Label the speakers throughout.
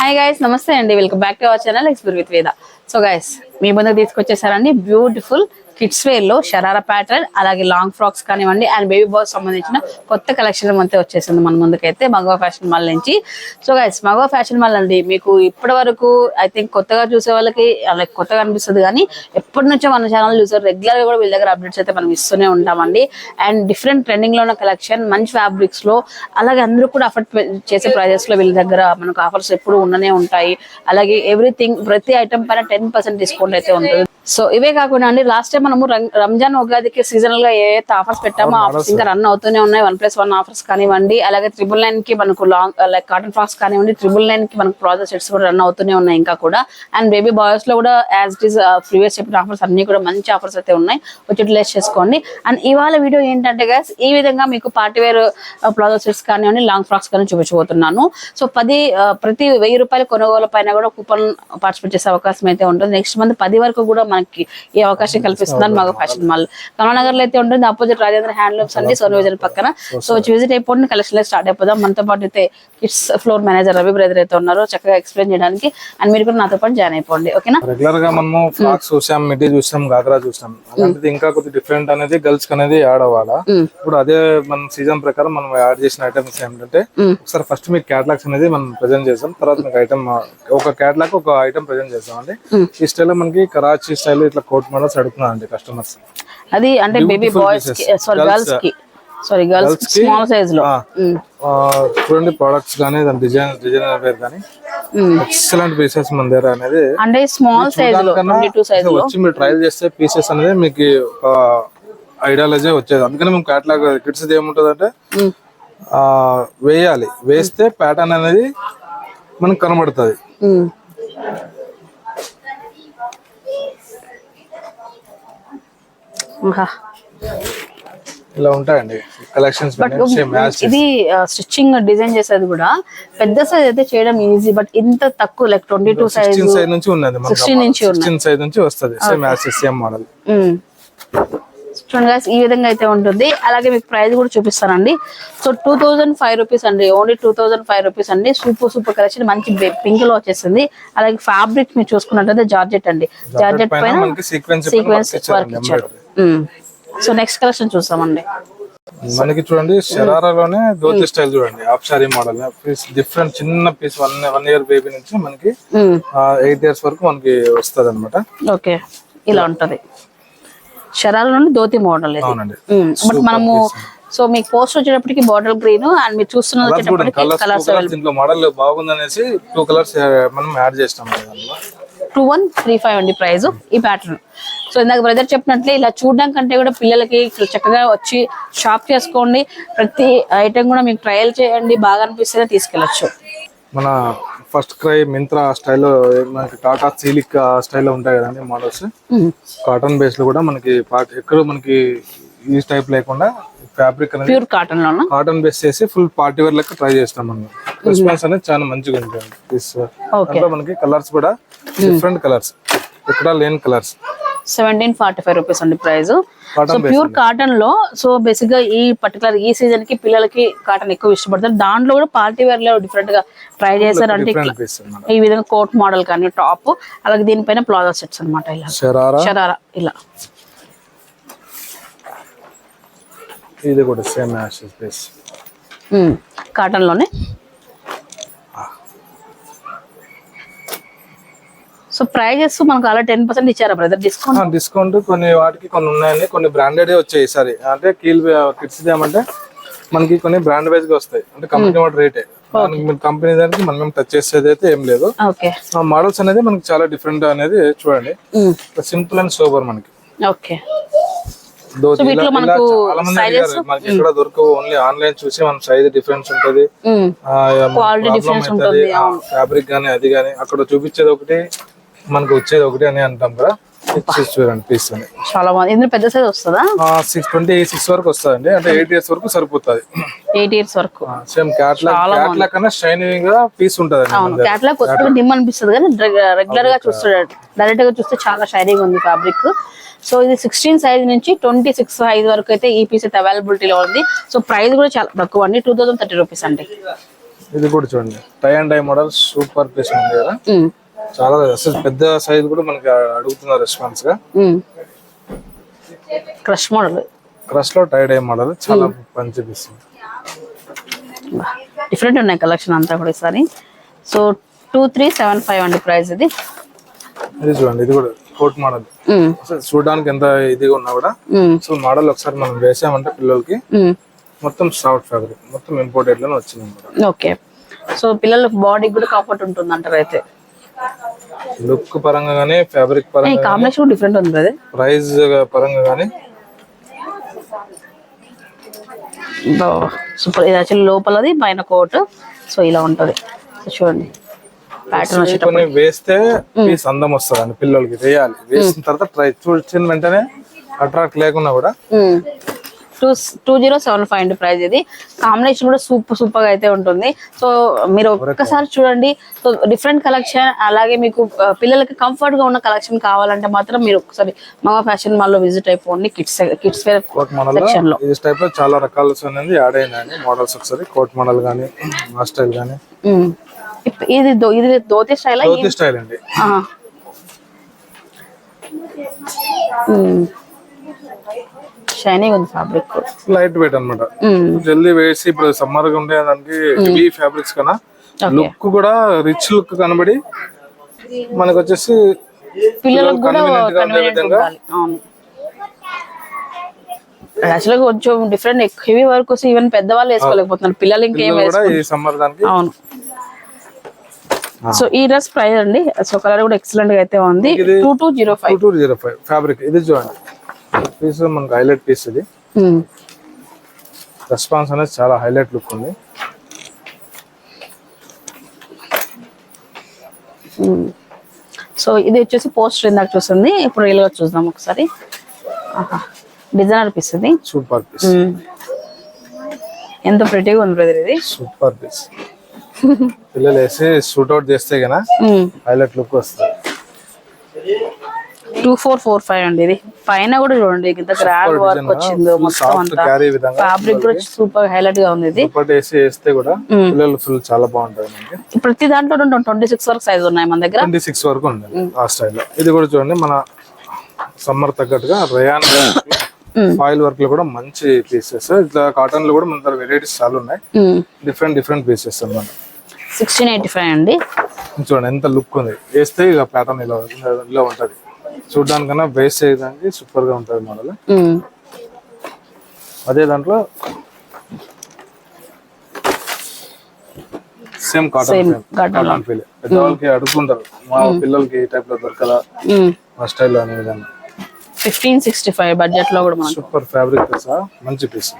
Speaker 1: Hi guys నమస్తే అండి. Welcome back to our channel explore with Veda so guys మీ ముందుకు తీసుకొచ్చేసారండి. బ్యూటిఫుల్ కిడ్స్ వేర్లో షరారా ప్యాటర్న్ అలాగే లాంగ్ ఫ్రాక్స్ కానివ్వండి అండ్ బేబీ బాయ్స్ సంబంధించిన కొత్త కలెక్షన్ అంతా వచ్చేసింది మన ముందుకైతే మగవా ఫ్యాషన్ మాల్ నుంచి. So guys Magava fashion mall అండి మీకు ఇప్పటి వరకు ఐ థింక్ కొత్తగా చూసే వాళ్ళకి అలా కొత్తగా అనిపిస్తుంది కానీ ఎప్పటి నుంచో మన ఛానల్ చూసారు రెగ్యులర్గా కూడా వీళ్ళ దగ్గర అప్డేట్స్ అయితే మనం ఇస్తూనే ఉంటామండి. అండ్ డిఫరెంట్ ట్రెండింగ్లో ఉన్న కలెక్షన్ మంచి ఫ్యాబ్రిక్స్లో అలాగే అందరూ కూడా అఫర్ట్ చేసే ప్రైజెస్లో వీళ్ళ దగ్గర మనకు ఆఫర్స్ ఎప్పుడు ఉండనే ఉంటాయి. అలాగే ఎవ్రీథింగ్ ప్రతి ఐటమ్ పైన టెన్ పర్సెంట్ డిస్కౌంట్ అయితే ఉంటుంది. సో ఇవే కాకుండా అండి లాస్ట్ టైం మనము రంజాన్ ఉగాదికి సీజనల్గా ఏ ఆఫర్స్ పెట్టామో ఆఫర్స్ ఇంకా రన్ అవుతూనే ఉన్నాయి. వన్ ప్లస్ వన్ ఆఫర్స్ కానివ్వండి అలాగే త్రిబుల్ నైన్కి మనకు లాంగ్ లైక్ కాటన్ ఫ్రాక్స్ కానివ్వండి త్రిబుల్ నైన్కి మనకు ప్రాజెక్ట్ సెట్స్ కూడా రన్ అవుతూనే ఉన్నాయి ఇంకా కూడా. అండ్ బేబీ బాయ్స్లో కూడా యాజ్ ఇట్ ఈస్ ప్రీవియస్ చెప్పిన ఆఫర్స్ అన్ని కూడా మంచి ఆఫర్స్ అయితే ఉన్నాయి. వచ్చి యూటిలైజ్ చేసుకోండి. అండ్ ఇవాళ వీడియో ఏంటంటే గైస్ ఈ విధంగా మీకు పార్టీ వేర్ ప్లాజో సెట్స్ కానివ్వండి లాంగ్ ఫ్రాక్స్ కానీ చూపించబోతున్నాను. సో పది ఆ, ప్రతి వెయ్యి రూపాయల కొనుగోలు పైన కూడా కూపన్ పార్టిసిపేట్ చేసే అవకాశం అయితే ఉంటుంది. నెక్స్ట్ మంత్ పది వరకు కూడా మనకి ఈ అవకాశం కల్పిస్తుందని మగ ఫ్యాషన్ మాల్ కమలానగర్లో అయితే ఉంటుంది ఆపోజిట్ రాజేంద్ర హ్యాండ్లూమ్స్ అండి సోన్ విజన్ పక్కన. సో వచ్చి విజిట్ అయిపోండి కలెక్షన్ స్టార్ట్ అయిపోదాం. మనతో పాటు అయితే kids floor manager Ravi brother అయితే ఉన్నారు చక్కగా ఎక్స్ప్లెయిన్ చేయడానికి. అండ్ మీరు కూడా నాతో పాటు జాయిన్ అయిపోండి ఓకేనా
Speaker 2: రెగ్యులర్గా మనము ఫ్రాక్స్ చూసాం మిడ్డీ చూసాం గాగ్రా చూసాం అలాంటిది ఇంకా కొద్ది డిఫరెంట్ అనేది గర్ల్స్కి అనేది యాడ్ అవ్వాలా? ఇప్పుడు అదే మన సీజన్ ప్రకారం మనం యాడ్ చేసిన ఐటమ్స్ ఏంటంటే ఒకసారి ఫస్ట్ మీకు క్యాటలాగ్స్ అనేది మనం ప్రజెంట్ చేసాం తర్వాత మీకు ఐటమ్ ఒక క్యాటలాగ్ ఒక ఐటమ్ ప్రజెంట్ చేసాం అండి ఈ స్టైల్ మనకి కరాచీ స్టైల్ ఇట్లా కోట్ మోడల్స్ అడుగుతున్నారు అండి కస్టమర్స్
Speaker 1: అది అంటే బేబీ బాయ్స్కి సారీ గర్ల్స్కి. సారీ గర్ల్స్ స్మాల్ సైజ్లో. ఉమ్.
Speaker 2: చూడండి ప్రొడక్ట్స్ కానీ దాని డిజైన్ డిజైనర్ వేర్ కానీ ఎక్సలెంట్ పీసెస్ మన దగ్గర అనేది.
Speaker 1: అంటే స్మాల్ సైజ్లో సైజ్లో.
Speaker 2: వచ్చి మీరు ట్రయల్ చేస్తే పీసెస్ అనేది మీకు ఐడియాలజీ వచ్చేది. అందుకని మేము క్యాటలాగ్ కిడ్స్ ఏముంటుంది అంటే వేయాలి. వేస్తే ప్యాటర్న్ అనేది మనకు కనబడుతుంది. ఇలా ఉంటాయండి కలెక్షన్స్
Speaker 1: ఇది స్టిచ్చింగ్ డిజైన్ చేసేది కూడా పెద్ద సైజ్ అయితే చేయడం ఈజీ బట్ ఇంత తక్కువ like twenty two size
Speaker 2: size నుంచి ఉన్నది
Speaker 1: సిక్స్టీన్ నుంచి
Speaker 2: సిక్స్టీన్ సైజ్ నుంచి వస్తుంది సేమ్ మ్యాచ్ సేమ్ మోడల్.
Speaker 1: చూడండి ఈ విధంగా అయితే ఉంటుంది. అలాగే మీకు ప్రైస్ కూడా చూపిస్తానండి. So two thousand five rupees అండి only two thousand five rupees అండి. సూపర్ సూపర్ కలెక్షన్ మంచి పింక్లో వచ్చేసింది. అలాగే ఫ్యాబ్రిక్ మీరు చూసుకున్నట్లయితే జార్జెట్ అండి. జార్జెట్
Speaker 2: పైన సీక్వెన్స్
Speaker 1: వర్క్ ఇచ్చారు. సో నెక్స్ట్ కలెక్షన్ చూస్తామండి.
Speaker 2: మనకి చూడండి శరారాలోనే ధోతి స్టైల్ చూడండి half sari model piece different చిన్న piece one one year baby నుంచి మనకి. ఎయిట్ ఇయర్స్ వరకు మనకి వస్తుంది అనమాట
Speaker 1: ఓకే ఇలా ఉంటది. శరాల నుండి ధోతి మోడల్
Speaker 2: అవునండి.
Speaker 1: బట్ మనము సో మీకు పోస్ట్ వచ్చేటప్పటికి బాటిల్ గ్రీన్ అండ్ మీరు వచ్చేటప్పటికి
Speaker 2: కలర్స్ దీంట్లో మోడల్ బాగుందనేసి టూ కలర్స్ మనం యాడ్ చేస్తాం.
Speaker 1: టూ వన్ త్రీ ఫైవ్ అండి ప్రైస్ ఈ ప్యాటర్న్ సో ఇందాక బ్రదర్ చెప్పినట్లే ఇలా చూడడం కంటే కూడా పిల్లలకి చక్కగా వచ్చి షాప్ చేసుకోండి. ప్రతి ఐటెం కూడా మీకు ట్రయల్ చేయండి. బాగా అనిపిస్తే తీసుకెళ్ళచ్చు.
Speaker 2: మన ఫస్ట్ క్రై మింత్రా స్టైల్లో మనకి టాటా సీలిక్ స్టైల్లో ఉంటాయి కదండి మోడల్స్ కాటన్ బేస్లో కూడా మనకి ఎక్కడ మనకి ఈ టైప్ లేకుండా ఫ్యాబ్రిక్ అనేది
Speaker 1: ప్యూర్ కాటన్ లోనా?
Speaker 2: కాటన్ బేస్ చేసి ఫుల్ పార్టీ వేర్ లెక్క ట్రై చేస్తాం మనం. రెస్పాన్స్ అనేది చాలా మంచిగా ఉంటుంది. మనకి కలర్స్ కూడా డిఫరెంట్ కలర్స్ ఇక్కడ లేని colours
Speaker 1: seventeen forty five rupees అండి ప్రైస్ సో ప్యూర్ కాటన్లో సో బేసిక్గా ఈ పర్టికులర్ ఈ సీజన్కి పిల్లలకి కాటన్ ఎక్కువ ఇష్టపడతారు. దాంట్లో కూడా పార్టీ వేర్లో డిఫరెంట్గా ట్రై
Speaker 2: పీస్ అన్నమాట.
Speaker 1: ఈ విధంగా కోట్ మోడల్ కానీ టాప్ అలాగే దీనిపైన ప్లాజో సెట్స్ అన్నమాట ఇలా.
Speaker 2: షరారా
Speaker 1: ఇలా.
Speaker 2: ఇది కూడా సేమ్
Speaker 1: కాటన్లోనే సో ప్రైజెస్ మనకు అలా టెన్ పర్సెంట్ ఇచ్చారా బ్రదర్ డిస్కౌంట్
Speaker 2: డిస్కౌంట్ కొన్ని వాటికి కొన్ని ఉన్నాయండి. కొన్ని బ్రాండెడ్ వచ్చాయి ఈసారి. అంటే కీల్ కిడ్స్ ఏమంటే మనకి కొన్ని బ్రాండ్ వైజ్గా వస్తాయి. అంటే కంపెనీ వాటి రేటే కంపెనీ దానికి మనం టచ్ చేసేది అయితే ఏం లేదు. మోడల్స్ అనేది మనకి చాలా డిఫరెంట్ అనేది చూడండి. సింపుల్ అండ్ సూపర్ మనకి.
Speaker 1: ఓకే మనకి
Speaker 2: ఎక్కడ దొరకవు? ఓన్లీ ఆన్లైన్ చూసి మన సైజ్ డిఫరెన్స్ ఉంటది. ఫ్యాబ్రిక్ గానీ అది గానీ అక్కడ చూపించేది ఒకటి. మనకు వచ్చేది ఒకటి అని అంటాం కదా. చూడండి పీస్ అని
Speaker 1: చాలా బాగుంది. ఇందులో పెద్ద సైజ్ వస్తుందా?
Speaker 2: సిక్స్ ట్వంటీ సిక్స్ వరకు అంటే ఎయిట్ ఇయర్స్ వరకు సరిపోతుంది.
Speaker 1: ఎయిట్ ఇయర్స్ వరకు.
Speaker 2: సేమ్ క్యాట్లాగ్ క్యాట్లాగ్ కన్నా షైనింగ్గా పీస్ ఉంటుంది
Speaker 1: అవును. క్యాట్లాగ్ కొత్తగా డిమ్ అనిపిస్తుంది కానీ రెగ్యులర్గా డైరెక్ట్గా చూస్తే చాలా షైనింగ్ ఉంది ఫ్యాబ్రిక్ సో ఇది సిక్స్టీన్ సైజ్ నుంచి ట్వంటీ సిక్స్ సైజ్ వరకు అయితే ఈ పీస్ అయితే అవైలబిలిటీలో ఉంది. సో ప్రైస్ కూడా చాలా తక్కువ అండి. టూ థౌసండ్ థర్టీ రూపీస్ అండి.
Speaker 2: ఇది కూడా చూడండి. Tie and dye model super piece ఉంది కదా. చాలా అసలు పెద్ద సైజ్ కూడా మనకి అడుగుతున్నారు రెస్పాన్స్గా.
Speaker 1: క్రష్ మోడల్
Speaker 2: క్రష్లో టై డై మోడల్ చాలా మంచి పీస్
Speaker 1: డిఫరెంట్ ఉన్నాయి కలెక్షన్ అంతా కూడా ఈసారి. So two three seven five అండి ప్రైస్ ఇది.
Speaker 2: ఇది చూడండి ఇది కూడా కోట్ మోడల్ చూడడానికి ఎంత ఇదిగా ఉన్నా కూడా. సో మోడల్ ఒకసారి మనం వేసామంటే పిల్లలకి. మొత్తం సాఫ్ట్ ఫ్యాబ్రిక్ మొత్తం ఇంపోర్టెడ్లోనే వచ్చింది.
Speaker 1: ఓకే సో పిల్లల బాడీకి కూడా కంఫర్ట్ ఉంటుంది అంటారు అయితే.
Speaker 2: లుక్ పరంగా గానీ ఫ్యాబ్రిక్ పరంగా
Speaker 1: కాంబినేషన్ డిఫరెంట్ ఉంది కదా
Speaker 2: ప్రైస్ పరంగా గానీ.
Speaker 1: సూపర్ ఇది యాక్చువల్లీ లోపలది పైన కోట్ సో ఇలా ఉంటది. చూడండి. ప్యాటర్న్ వచ్చేటప్పుడు.
Speaker 2: కొన్ని వేస్తే పీస్ అందం వస్తుంది అండి పిల్లలకి వేయాలి. వేసిన తర్వాత ట్రై చూసిన వెంటనే అట్రాక్ట్ లేకున్నా కూడా
Speaker 1: two two zero seven five అండి ప్రైస్ ఇది. కాంబినేషన్ కూడా సూపర్ సూపర్గా అయితే ఉంటుంది. సో మీరు ఒక్కసారి చూడండి. సో డిఫరెంట్ కలెక్షన్ అలాగే మీకు పిల్లలకి కంఫర్ట్గా ఉన్న కలెక్షన్ కావాలంటే మాత్రం మీరు ఒకసారి మగ ఫ్యాషన్ మాల్లో విజిట్ అయిపోండి కిడ్స్ కిడ్స్ వేర్ సెక్షన్లో
Speaker 2: ఈ టైప్లో చాలా రకాల యాడ్ అయిందండి మోడల్స్ ఒకసారి కోట్ మోడల్ గానీ మా స్టైల్ గానీ.
Speaker 1: ఇది ఇది ధోతి స్టైల్
Speaker 2: స్టైల్ అండి.
Speaker 1: షైనింగ్ ఉంది ఫ్యాబ్రిక్.
Speaker 2: లైట్ వెయిట్ అనమాట జల్దీ వేసి ఇప్పుడు సమ్మర్గా ఉండే దానికి హెవీ ఫ్యాబ్రిక్స్ కన్నా లుక్ కూడా రిచ్ లుక్ కనబడి మనకు వచ్చేసి
Speaker 1: పిల్లలకు కూడా అవును. యాక్చువల్గా కొంచెం డిఫరెంట్ హెవీ వర్క్ వస్తే ఈవెన్ పెద్దవాళ్ళు వేసుకోలేకపోతున్నారు. పిల్లలు ఇంకేం అవును. సో ఈ డ్రెస్ ప్రైస్ అండి సో కలర్ కూడా ఎక్సలెంట్గా అయితే ఉంది. Two two zero five.
Speaker 2: Two zero five fabric. ఇది చూడండి. పీస్ మనకు హైలైట్ పీస్ ఇది. రెస్పాన్స్ అనేది చాలా హైలైట్ లుక్ ఉంది.
Speaker 1: సో ఇది వచ్చేసి పోస్టర్ ఇందాక చూస్తుంది ఇప్పుడు రియల్గా చూద్దాం ఒకసారి. డిజైనర్ పీస్ ఇది.
Speaker 2: Super piece.
Speaker 1: ఎంత ప్రెటీగా ఉంది బ్రదర్ ఇది.
Speaker 2: Super piece. పిల్లలు వేసి షూట్ అవుట్ చేస్తే గన హైలైట్ లుక్ వస్తుంది.
Speaker 1: టూ ఫోర్ ఫోర్ ఫైవ్ అండి ఇది. పైన కూడా చూడండి ఇంత గ్రాండ్ వర్క్ వచ్చిందో మొత్తం అంతా. ఫ్యాబ్రిక్ కూడా సూపర్ హైలైట్గా ఉంది ఇది.
Speaker 2: వేస్తే కూడా పిల్లలు ఫుల్ చాలా బాగుంటది మనకి.
Speaker 1: ప్రతి దాంట్లో ట్వంటీ సిక్స్ వరకు సైజ్ ఉన్నాయి మన దగ్గర.
Speaker 2: ట్వంటీ సిక్స్ వరకు ఉంది ఆ స్టైల్లో ఇది కూడా చూడండి మన సమ్మర్ తగ్గట్టుగా రయాన్ ఫాయిల్ వర్క్లో కూడా మంచి పీసెస్ ఇట్లా కాటన్లో కూడా మన దగ్గర వెరైటీస్ చాలా ఉన్నాయి. డిఫరెంట్ డిఫరెంట్ పీసెస్ అన్నమాట.
Speaker 1: సిక్స్టీన్ ఎయిటీ ఫైవ్ అండి.
Speaker 2: చూడండి ఎంత లుక్ ఉంది. వేస్తే ఇక ప్యాటర్న్ ఇలా ఇలా ఉంటది. చూడడానికన్నా వేస్ట్ చేయడానికి సూపర్గా ఉంటది మోడల్. అదే దాంట్లో సేమ్ కాటన్ ఫీల్ పెద్దవాళ్ళకి అడుగుతుంటారు. మా పిల్లలకి ఈ టైప్లో దొరకదా? మా స్టైల్లో అనే విధంగా.
Speaker 1: ఫిఫ్టీన్ సిక్స్టీ ఫైవ్ బడ్జెట్లో కూడా
Speaker 2: సూపర్ ఫ్యాబ్రిక్ సహా మంచి పీస్.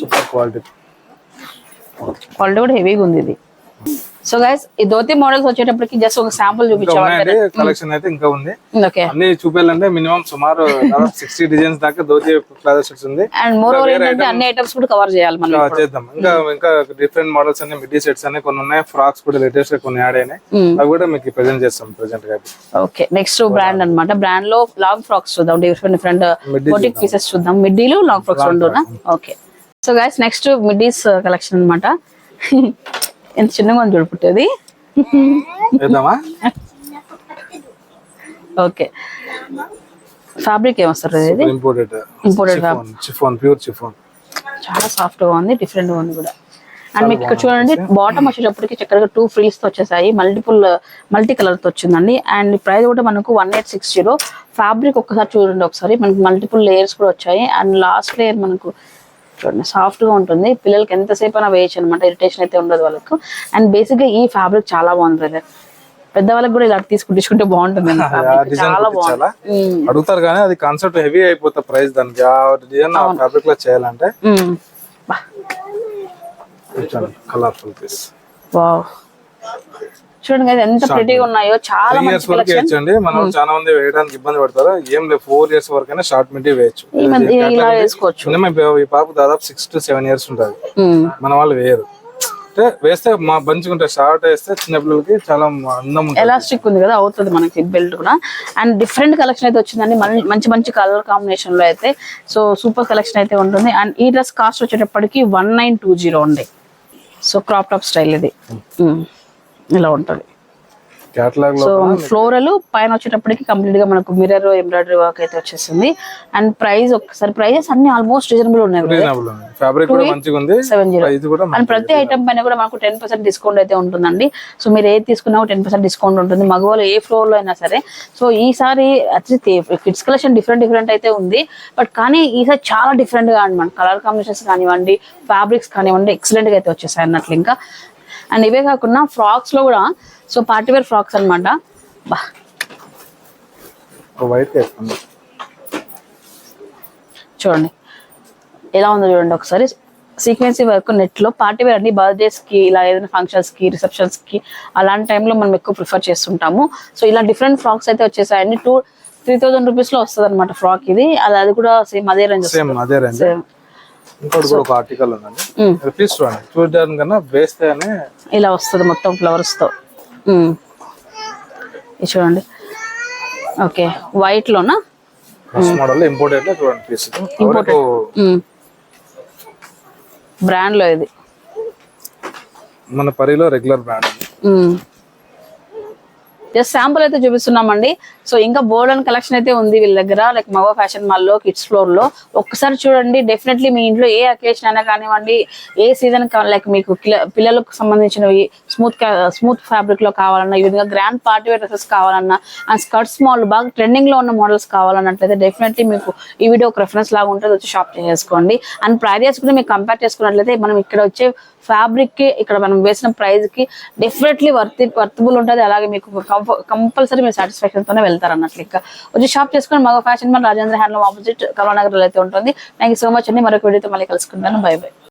Speaker 2: సూపర్ క్వాలిటీ
Speaker 1: క్వాలిటీ కూడా హెవీగా ఉంది ఇది. సో గైస్ ఈ ధోతి మోడల్స్ వచ్చేటప్పటికి జస్ట్ ఒక శాంపుల్
Speaker 2: ఉన్నాయండి. కలెక్షన్ అయితే ఇంకా ఉంది.
Speaker 1: ఓకే
Speaker 2: అన్ని చూపించాలంటే మినిమం సుమారు సిక్స్టీ డిజైన్స్ దాకా ధోతి ప్లాజో ఉంది.
Speaker 1: అండ్ మోర్ ఓవర్ ఏంటంటే అన్ని ఐటమ్స్ కూడా కవర్ చేయాలి మనం
Speaker 2: చేద్దాం. ఇంకా ఇంకా డిఫరెంట్ మోడల్స్ అన్ని మిడ్డీ సెట్స్ అన్ని కొన్ని ఉన్నాయి. ఫ్రాక్స్ కూడా లేటెస్ట్గా కొన్ని యాడ్ అయినాయి. అవి కూడా మీకు ప్రెజెంట్ చేస్తాం ప్రెజెంట్గా.
Speaker 1: ఓకే నెక్స్ట్ బ్రాండ్ అన్నమాట. బ్రాండ్లో లాంగ్ ఫ్రాక్స్ చూద్దాం. డిఫరెంట్ డిఫరెంట్ బోటిక్ పీసెస్ చూద్దాం. మిడ్డీలు long frocks రెండునా? Okay so guys next midis collection అన్నమాట. ఎంత చిన్నగా ఉంది చూడు పుట్టేది. ఓకే. ఫ్యాబ్రిక్ ఏమొస్తారు ఇది?
Speaker 2: Imported.
Speaker 1: Imported
Speaker 2: chiffon pure chiffon.
Speaker 1: చాలా సాఫ్ట్గా ఉంది డిఫరెంట్గా ఉంది కూడా. అండ్ మీకు ఇక్కడ చూడండి బాటమ్ వచ్చేటప్పటికి చక్కగా టూ ఫ్రీల్స్తో వచ్చేసాయి మల్టిపుల్ మల్టీ కలర్తో వచ్చిందండి. అండ్ ప్రైస్ కూడా మనకు one eight six zero fabric ఒక్కసారి చూడండి ఒకసారి మనకు మల్టిపుల్ లేయర్స్ కూడా వచ్చాయి. అండ్ లాస్ట్ లేయర్ మనకు చూడండి. సాఫ్ట్గా ఉంటుంది. పిల్లలకి ఎంతసేపు అయినా వేయచ్చు అనమాట ఇరిటేషన్ అయితే ఉండదు వాళ్ళకు. అండ్ బేసిక్గా ఈ ఫ్యాబ్రిక్ చాలా బాగుంది బ్రదర్. పెద్దవాళ్ళకి కూడా ఇలా తీసుకుంటే బాగుంటుంది. చాలా బాగుంది.
Speaker 2: అడుగుతారు కానీ అది కాన్సెప్ట్ హెవీ అయిపోతుంది ప్రైస్ దానికి. ఆ డిజైన్ ఆ ఫ్యాబ్రిక్లో చేయాలంటే. Colourful piece
Speaker 1: wow. చూడండి guys, ఎంత ప్రెటీగా ఉన్నాయో చాలా
Speaker 2: ఇయర్స్ వరకు వేయచ్చండి. మనం చాలా మంది వేయడానికి ఇబ్బంది పడతారు. ఏం లేదు ఫోర్ ఇయర్స్ వరకైనా షార్ట్ మిడ్డీ వేయచ్చు.
Speaker 1: ఇలా వేసుకోవచ్చు.
Speaker 2: ఈ పాప దాదాపు సిక్స్ టు సెవెన్ ఇయర్స్ ఉంటుంది. మన వాళ్ళు వేయరు. అంటే వేస్తే మా ఉంటాయి షార్ట్ వేస్తే చిన్న పిల్లలకి చాలా అందం
Speaker 1: ఎలాస్టిక్ ఉంది కదా అవుతుంది మనకి బెల్ట్ కూడా. అండ్ డిఫరెంట్ కలెక్షన్ అయితే వచ్చిందండి. మంచి మంచి కలర్ కాంబినేషన్లో అయితే. సో సూపర్ కలెక్షన్ అయితే ఉంటుంది. అండ్ ఈ డ్రెస్ కాస్ట్ వచ్చేటప్పటికి వన్ నైన్ టూ జీరో ఉంది సో క్రాప్ టాప్ స్టైల్ ఇది. ఉమ్. ఇలా ఉంటుంది. సో ఫ్లోరల్ పైన వచ్చేటప్పటికి కంప్లీట్గా మనకు మిర్రర్ ఎంబ్రాయిడరీ వర్క్ అయితే వచ్చేసింది. అండ్ ప్రైస్ ఒక్కసారి ప్రైజెస్ అన్ని ఆల్మోస్ట్ రీజనబుల్ ఉన్నాయి సెవెన్ జీరో అండ్ ప్రతి ఐటమ్ పైన కూడా మనకు టెన్ పర్సెంట్ డిస్కౌంట్ అయితే ఉంటుందండి. సో మీరు ఏది తీసుకున్నా టెన్ పర్సెంట్ డిస్కౌంట్ ఉంటుంది. మగవాళ్ళు ఏ ఫ్లోర్లో అయినా సరే. సో ఈసారి కిడ్స్ కలెక్షన్ డిఫరెంట్ డిఫరెంట్ అయితే ఉంది. బట్ కానీ ఈసారి చాలా డిఫరెంట్గా అనమాట కలర్ కాంబినేషన్స్ కానివ్వండి ఫ్యాబ్రిక్స్ కానివ్వండి ఎక్సలెంట్గా అయితే వచ్చేసాయి అన్నట్లు ఇంకా. అండ్ ఇవే కాకుండా ఫ్రాక్స్లో కూడా సో పార్టీ వేర్ ఫ్రాక్స్ అనమాట బా. చూడండి. ఎలా ఉందో చూడండి ఒకసారి. సీక్వెన్సీ వర్క్ నెట్లో పార్టీ వేర్ అన్ని బర్త్డేస్కి ఇలా ఏదైనా ఫంక్షన్స్కి రిసెప్షన్స్కి అలాంటి టైంలో మనం ఎక్కువ ప్రిఫర్ చేస్తుంటాము. సో ఇలా డిఫరెంట్ ఫ్రాక్స్ అయితే వచ్చేసాయండి. టూ త్రీ థౌసండ్ రూపీస్లో వస్తుంది అనమాట ఫ్రాక్ ఇది. అది అది కూడా సేమ్ అదే రేంజ్
Speaker 2: సేమ్ అదే రేంజ్ ఇంకోటి కూడా ఒక ఆర్టికల్ ఉందండి. రిపీస్ చూడండి. చూడడానికి కన్నా వేస్తే అనే
Speaker 1: ఇలా వస్తుంది మొత్తం ఫ్లవర్స్తో. ఇది చూడండి. ఓకే. వైట్ లోనా?
Speaker 2: మోడల్ ఇంపోర్టెడ్లో చూడండి పీస్
Speaker 1: బ్రాండ్లో ఇది.
Speaker 2: మన పరిలో రెగ్యులర్ బ్రాండ్
Speaker 1: జస్ట్ శాంపుల్ అయితే చూపిస్తున్నామండి. సో ఇంకా బోర్డ్ అండ్ కలెక్షన్ అయితే ఉంది వీళ్ళ దగ్గర లైక్ మగ ఫ్యాషన్ మాల్లో కిడ్స్ ఫ్లోర్లో. ఒక్కసారి చూడండి డెఫినెట్లీ మీ ఇంట్లో ఏ అకేషన్ అయినా కానివ్వండి ఏ సీజన్ లైక్ మీకు పిల్ల- పిల్లలకు సంబంధించినవి స్మూత్ స్మూత్ ఫ్యాబ్రిక్లో కావాలన్నా ఈ విధంగా గ్రాండ్ పార్టీ వేర్ డ్రెస్సెస్ కావాలన్నా అండ్ స్కర్ట్స్ మోడల్ బాగా ట్రెండింగ్లో ఉన్న మోడల్స్ కావాలన్నట్లయితే డెఫినెట్లీ మీకు ఈ వీడియో ఒక రెఫరెన్స్ లాగా ఉంటుంది వచ్చి షాప్ చేసుకోండి అండ్ ప్రైజెస్ కూడా మీకు కంపేర్ చేసుకున్నట్లయితే మనం ఇక్కడ వచ్చే ఫ్యాబ్రిక్కి ఇక్కడ మనం వేసిన ప్రైస్కి డెఫినెట్లీ వర్త్ వర్తబుల్ ఉంటుంది. అలాగే మీకు కంపల్సరీ మీరు సాటిస్ఫాక్షన్ తోనే వెళ్తారు అన్నట్లు ఇంకా. వచ్చి షాప్ చేసుకుని మగ ఫ్యాషన్ మన రాజేంద్ర హ్యాండ్లూమ్ ఆపోజిట్ కమలానగర్ అయితే ఉంటుంది. థ్యాంక్ యూ సో మచ్ అండి. మరొక వీడియోతో మళ్ళీ కలుసుకుంటాను బై బై